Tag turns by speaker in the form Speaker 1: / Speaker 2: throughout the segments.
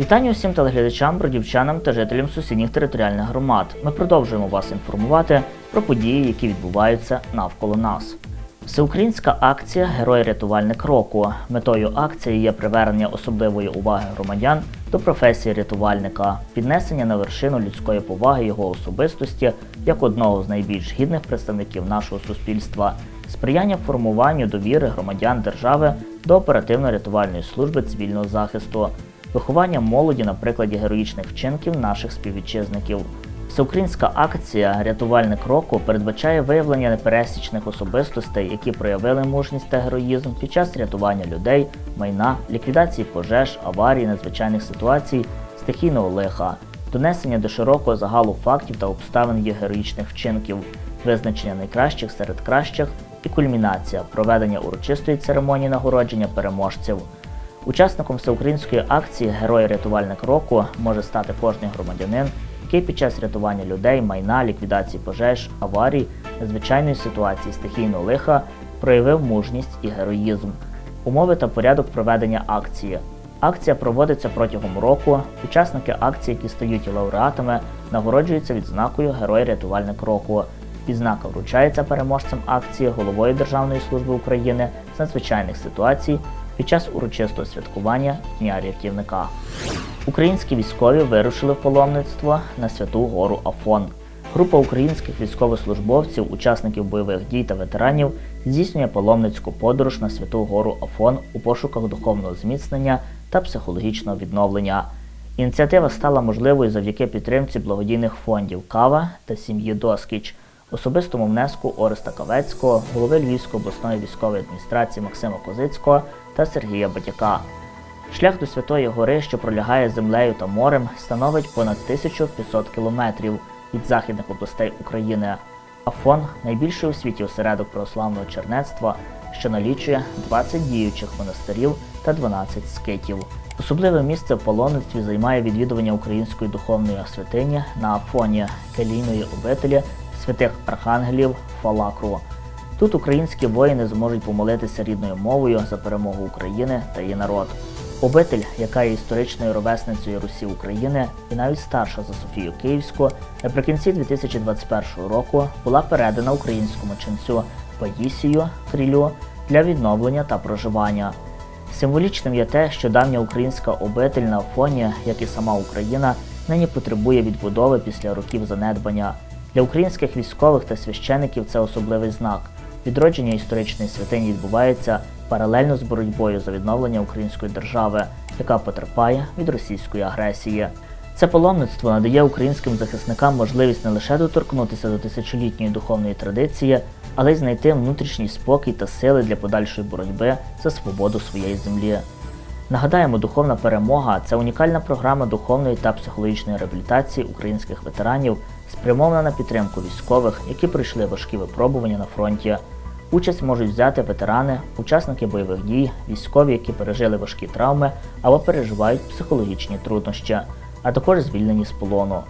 Speaker 1: Вітання усім телеглядачам, бродівчанам та жителям сусідніх територіальних громад. Ми продовжуємо вас інформувати про події, які відбуваються навколо нас. Всеукраїнська акція Герой рятувальник року. Метою акції є привернення особливої уваги громадян до професії рятувальника, піднесення на вершину людської поваги його особистості як одного з найбільш гідних представників нашого суспільства, сприяння формуванню довіри громадян держави до оперативно-рятувальної служби цивільного захисту, виховання молоді на прикладі героїчних вчинків наших співвітчизників. Всеукраїнська акція Рятувальник року передбачає виявлення непересічних особистостей, які проявили мужність та героїзм під час рятування людей, майна, ліквідації пожеж, аварій, надзвичайних ситуацій, стихійного лиха, донесення до широкого загалу фактів та обставин їх героїчних вчинків, визначення найкращих серед кращих і кульмінація проведення урочистої церемонії нагородження переможців. Учасником всеукраїнської акції Герой рятувальник року може стати кожний громадянин, який під час рятування людей, майна, ліквідації пожеж, аварій, надзвичайної ситуації, стихійного лиха проявив мужність і героїзм. Умови та порядок проведення акції. Акція проводиться протягом року. Учасники акції, які стають лауреатами, нагороджуються відзнакою Герой рятувальник року. Відзнака вручається переможцям акції головою Державної служби України з надзвичайних ситуацій під час урочистого святкування Дня рятівника. Українські військові вирушили в паломництво на святу гору Афон. Група українських військовослужбовців, учасників бойових дій та ветеранів здійснює паломницьку подорож на святу гору Афон у пошуках духовного зміцнення та психологічного відновлення. Ініціатива стала можливою завдяки підтримці благодійних фондів Кава та сім'ї Доскіч, особистому внеску Ореста Кавецького, голови Львівської обласної військової адміністрації Максима Козицького та Сергія Батяка. Шлях до Святої Гори, що пролягає землею та морем, становить понад 1500 кілометрів від західних областей України. Афон найбільший у світі осередок православного чернецтва, що налічує 20 діючих монастирів та 12 скитів. Особливе місце в паломництві займає відвідування української духовної святині на Афоні, келійної обителі святих архангелів Фалакру. Тут українські воїни зможуть помолитися рідною мовою за перемогу України та її народ. Обитель, яка є історичною ровесницею Русі України і навіть старша за Софію Київську, наприкінці 2021 року була передана українському ченцю Паїсію Крілю для відновлення та проживання. Символічним є те, що давня українська обитель на Афоні, як і сама Україна, нині потребує відбудови після років занедбання. Для українських військових та священиків це особливий знак. Відродження історичної святині відбувається паралельно з боротьбою за відновлення української держави, яка потерпає від російської агресії. Це паломництво надає українським захисникам можливість не лише доторкнутися до тисячолітньої духовної традиції, але й знайти внутрішній спокій та сили для подальшої боротьби за свободу своєї землі. Нагадаємо, духовна перемога це унікальна програма духовної та психологічної реабілітації українських ветеранів, спрямована на підтримку військових, які пройшли важкі випробування на фронті. Участь можуть взяти ветерани, учасники бойових дій, військові, які пережили важкі травми або переживають психологічні труднощі, а також звільнені з полону.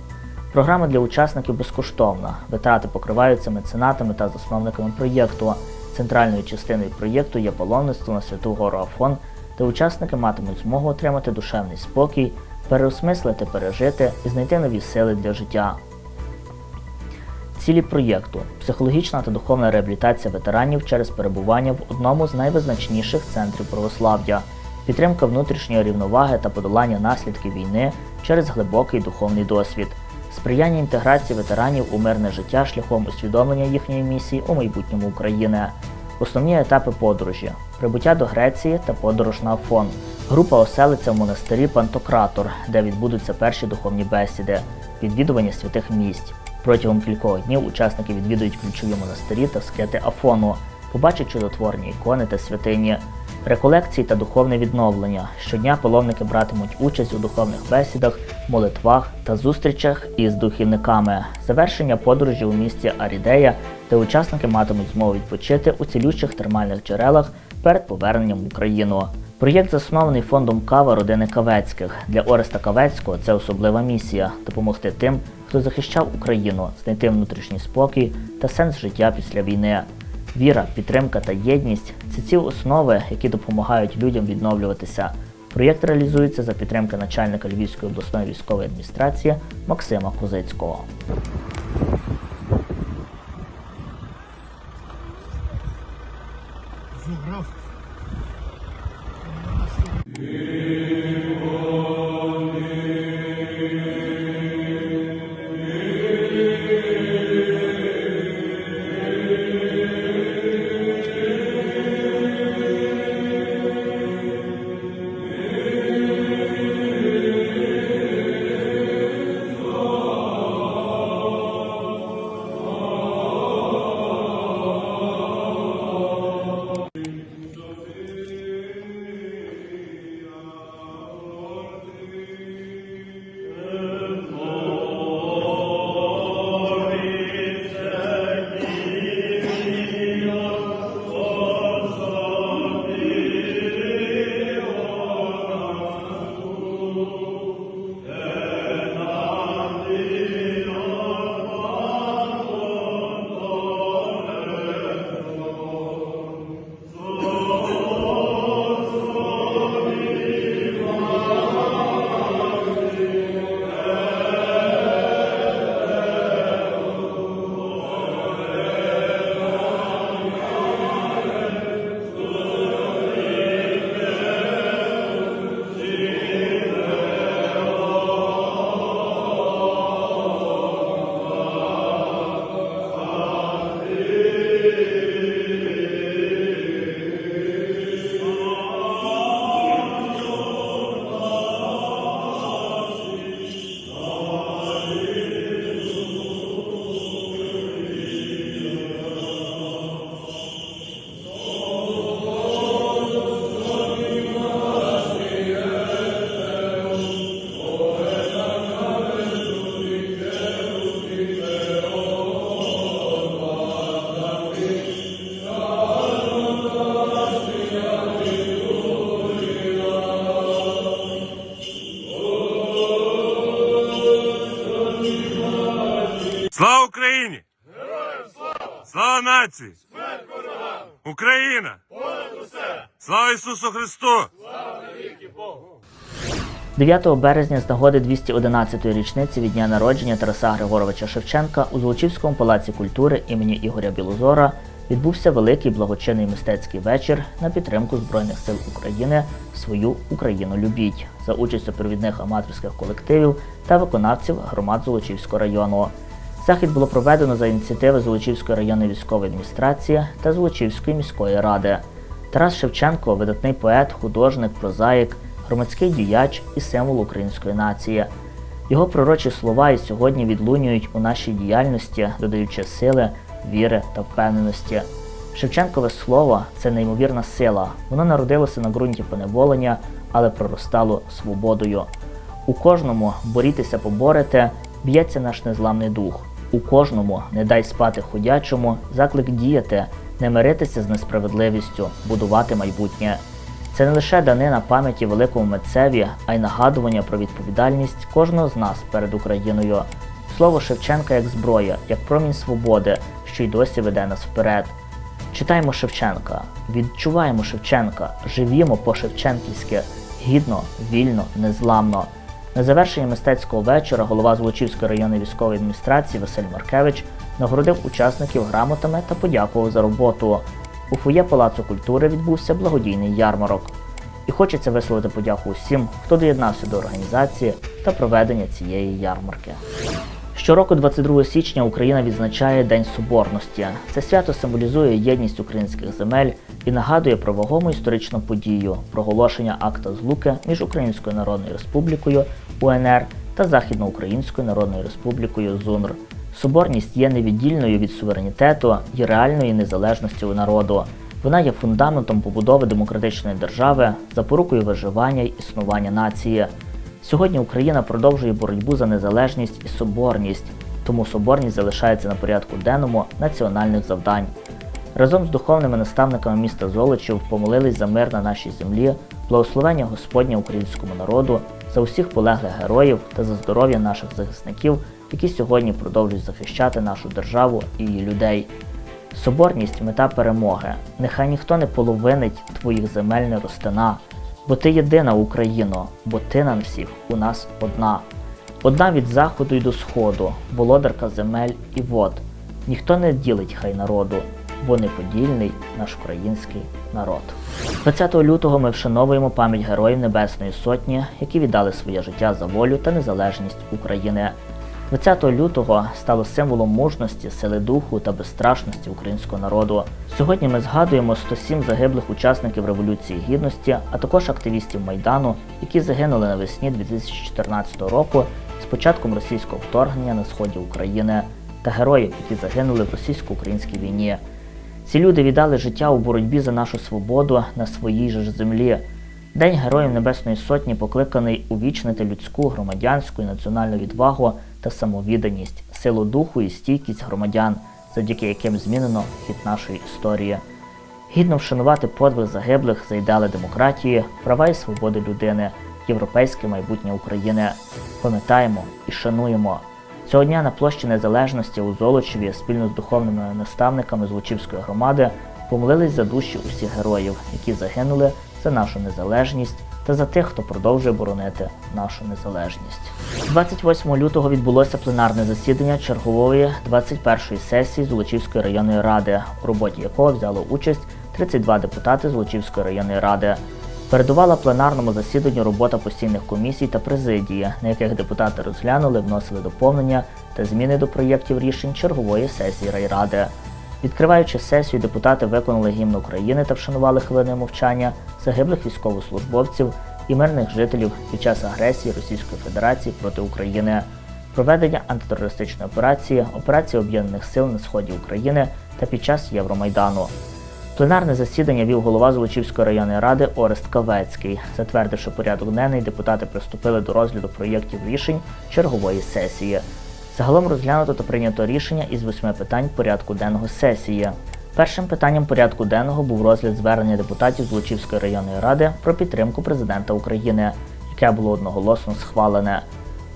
Speaker 1: Програма для учасників безкоштовна. Витрати покриваються меценатами та засновниками проєкту. Центральною частиною проєкту є паломництво на Святу Гору Афон, де учасники матимуть змогу отримати душевний спокій, переосмислити, пережити і знайти нові сили для життя. Цілі проєкту психологічна та духовна реабілітація ветеранів через перебування в одному з найвизначніших центрів православ'я, підтримка внутрішньої рівноваги та подолання наслідків війни через глибокий духовний досвід, сприяння інтеграції ветеранів у мирне життя шляхом усвідомлення їхньої місії у майбутньому України. Основні етапи подорожі: прибуття до Греції та подорож на Афон. Група оселиться в монастирі Пантократор, де відбудуться перші духовні бесіди, відвідування святих місць. Протягом кількох днів учасники відвідують ключові монастирі та скети Афону, побачать чудотворні ікони та святині, реколекції та духовне відновлення. Щодня паломники братимуть участь у духовних бесідах, молитвах та зустрічах із духівниками. Завершення подорожі у місті Арідея, де учасники матимуть змогу відпочити у цілющих термальних джерелах перед поверненням в Україну. Проєкт заснований фондом Кава родини Кавецьких. Для Ореста Кавецького це особлива місія допомогти тим, хто захищав Україну, знайти внутрішній спокій та сенс життя після війни. Віра, підтримка та єдність це ці основи, які допомагають людям відновлюватися. Проєкт реалізується за підтримки начальника Львівської обласної військової адміністрації Максима Козицького.
Speaker 2: Україні! слава! Слава нації! Смерть ворогам! Україна! Понад усе! Слава Ісусу Христу! Слава навіки Богу!
Speaker 1: 9 березня з нагоди 211-ї річниці від дня народження Тараса Григоровича Шевченка у Золочівському палаці культури імені Ігоря Білозора відбувся великий благочинний мистецький вечір на підтримку Збройних сил України свою Україну любіть за участю провідних аматорських колективів та виконавців громад Золочівського району. Захід було проведено за ініціативи Золочівської районної військової адміністрації та Золочівської міської ради. Тарас Шевченко видатний поет, художник, прозаїк, громадський діяч і символ української нації. Його пророчі слова і сьогодні відлунюють у нашій діяльності, додаючи сили, віри та впевненості. Шевченкове слово це неймовірна сила. Воно народилося на ґрунті поневолення, але проростало свободою. У кожному борітеся поборете, б'ється наш незламний дух. У кожному не дай спати ходячому, заклик діяти, не миритися з несправедливістю, будувати майбутнє. Це не лише данина пам'яті великому митцеві, а й нагадування про відповідальність кожного з нас перед Україною. Слово Шевченка як зброя, як промінь свободи, що й досі веде нас вперед. Читаємо Шевченка, відчуваємо Шевченка, живімо по-шевченківськи, гідно, вільно, незламно. На завершення мистецького вечора голова Злочівської районної військової адміністрації Василь Маркевич нагородив учасників грамотами та подякував за роботу. У фоє Палацу культури відбувся благодійний ярмарок. І хочеться висловити подяку усім, хто доєднався до організації та проведення цієї ярмарки. Щороку, 22 січня, Україна відзначає День Соборності. Це свято символізує єдність українських земель і нагадує про вагому історичну подію проголошення акта злуки між Українською Народною Республікою УНР та Західноукраїнською Народною Республікою ЗУНР. Соборність є невіддільною від суверенітету і реальної незалежності у народу. Вона є фундаментом побудови демократичної держави, запорукою виживання й існування нації. Сьогодні Україна продовжує боротьбу за незалежність і соборність, тому соборність залишається на порядку денному національних завдань. Разом з духовними наставниками міста Золочів помолились за мир на нашій землі, благословення Господня українському народу, за усіх полеглих героїв та за здоров'я наших захисників, які сьогодні продовжують захищати нашу державу і її людей. Соборність мета перемоги. Нехай ніхто не половинить твоїх земель не ростина. Бо ти єдина Україно, бо ти нам всіх у нас одна. Одна від заходу й до сходу, володарка земель і вод. Ніхто не ділить хай народу, бо неподільний наш український народ. 20 лютого ми вшановуємо пам'ять героїв Небесної Сотні, які віддали своє життя за волю та незалежність України. 20 лютого стало символом мужності, сили духу та безстрашності українського народу. Сьогодні ми згадуємо 107 загиблих учасників Революції Гідності, а також активістів Майдану, які загинули навесні 2014 року з початком російського вторгнення на сході України, та героїв, які загинули в російсько-українській війні. Ці люди віддали життя у боротьбі за нашу свободу на своїй же землі. День Героїв Небесної Сотні покликаний увічнити людську, громадянську і національну відвагу та самовідданість, силу духу і стійкість громадян, завдяки яким змінено хід нашої історії. Гідно вшанувати подвиг загиблих за ідеали демократії, права і свободи людини, європейське майбутнє України. Пам'ятаємо і шануємо. Цього дня на площі Незалежності у Золочеві спільно з духовними наставниками Злочівської громади помолились за душі усіх героїв, які загинули за нашу незалежність та за тих, хто продовжує боронити нашу незалежність. 28 лютого відбулося пленарне засідання чергової 21-ї сесії Золочівської районної ради, у роботі якого взяло участь 32 депутати Золочівської районної ради. Передувала пленарному засіданню робота постійних комісій та президії, на яких депутати розглянули, вносили доповнення та зміни до проєктів рішень чергової сесії райради. Відкриваючи сесію, депутати виконали гімн України та вшанували хвилиною мовчання загиблих військовослужбовців і мирних жителів під час агресії Російської Федерації проти України, проведення антитерористичної операції, операції Об'єднаних сил на сході України та під час Євромайдану. Пленарне засідання вів голова Золочівської районної ради Орест Кавецький. Затвердивши порядок денний, депутати приступили до розгляду проєктів рішень чергової сесії. Загалом розглянуто та прийнято рішення із восьми питань порядку денного сесії. Першим питанням порядку денного був розгляд звернення депутатів Злочівської районної ради про підтримку президента України, яке було одноголосно схвалене.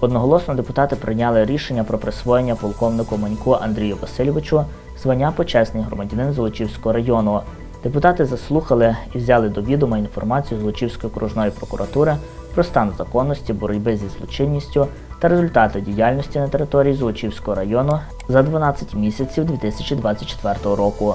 Speaker 1: Одноголосно депутати прийняли рішення про присвоєння полковнику Маньку Андрію Васильовичу звання почесний громадянин Золочівського району. Депутати заслухали і взяли до відома інформацію Злочівської окружної прокуратури про стан законності боротьби зі злочинністю та результати діяльності на території Золочівського району за 12 місяців 2024 року.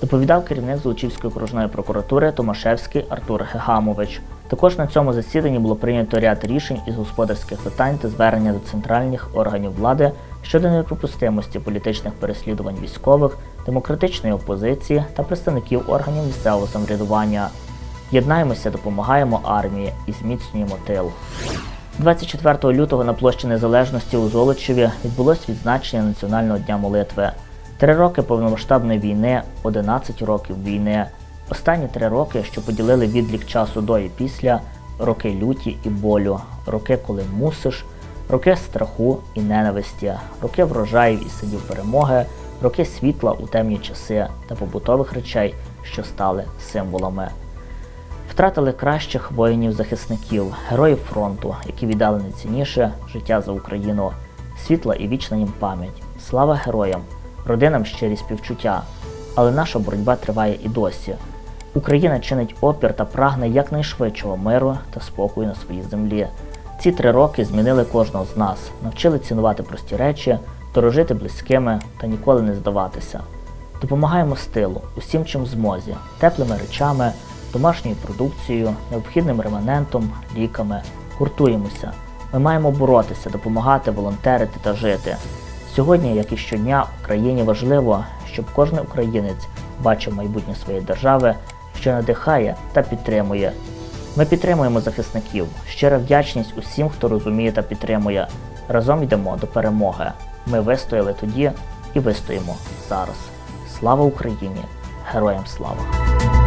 Speaker 1: Доповідав керівник Золочівської окружної прокуратури Томашевський Артур Гегамович. Також на цьому засіданні було прийнято ряд рішень із господарських питань та звернення до центральних органів влади щодо неприпустимості політичних переслідувань військових, демократичної опозиції та представників органів місцевого самоврядування. Єднаємося, допомагаємо армії і зміцнюємо тил. 24 лютого на площі Незалежності у Золочеві відбулось відзначення Національного дня молитви. Три роки повномасштабної війни, 11 років війни. Останні три роки, що поділили відлік часу до і після, роки люті і болю, роки, коли мусиш, роки страху і ненависті, роки врожаїв і сидів перемоги, роки світла у темні часи та побутових речей, що стали символами. Втратили кращих воїнів-захисників, героїв фронту, які віддали найцінніше життя за Україну, світла і вічна їм пам'ять. Слава героям, родинам щирі співчуття. Але наша боротьба триває і досі. Україна чинить опір та прагне якнайшвидшого миру та спокою на своїй землі. Ці три роки змінили кожного з нас, навчили цінувати прості речі, дорожити близькими та ніколи не здаватися. Допомагаємо стилу, усім чим в змозі, теплими речами, домашньою продукцією, необхідним реманентом, ліками. Гуртуємося. Ми маємо боротися, допомагати, волонтерити та жити. Сьогодні, як і щодня, Україні важливо, щоб кожен українець бачив майбутнє своєї держави, що надихає та підтримує. Ми підтримуємо захисників. Щира вдячність усім, хто розуміє та підтримує. Разом йдемо до перемоги. Ми вистояли тоді і вистоїмо зараз. Слава Україні! Героям слава!